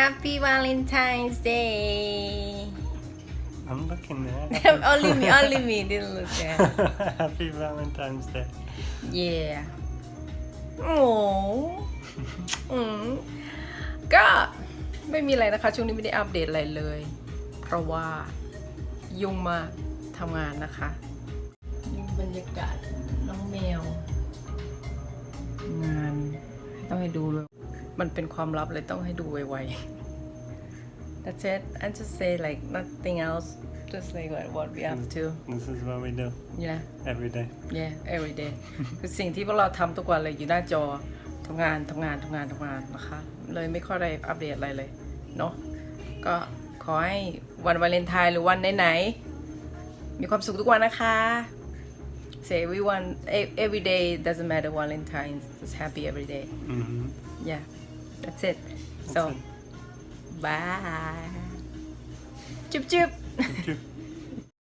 Happy Valentine's Day I'm looking there. only me only me didn't look at Happy Valentine's Day. yeah โอ้อืมก็ไม่มีอะไรนะคะ ช่วงนี้ไม่ได้อัปเดตอะไรเลย เพราะว่ายุ่งมากทำงานนะคะนี่บรรยากาศน้องแมว งาน ต้องให้ดูเลย มันเป็นความลับเลยต้องให้ดูไวๆ That's it I just say like nothing else just like what, what we up to This is what we do yeah every day. yeah every day คือสิ่งที่พวกเราทำทุกวันเลยอยู่หน้าจอทำงานทำงานทำงานทำงานนะคะ เลยไม่ค่อยได้อัปเดตอะไรเลยเนาะก็ขอให้วันวาเลนไทน์หรือวันไหนๆมีความสุขทุกวันนะคะ say we want every day doesn't matter valentine's just happy every day. Mm-hmm. yeah that's it that's so it. bye chup, chup.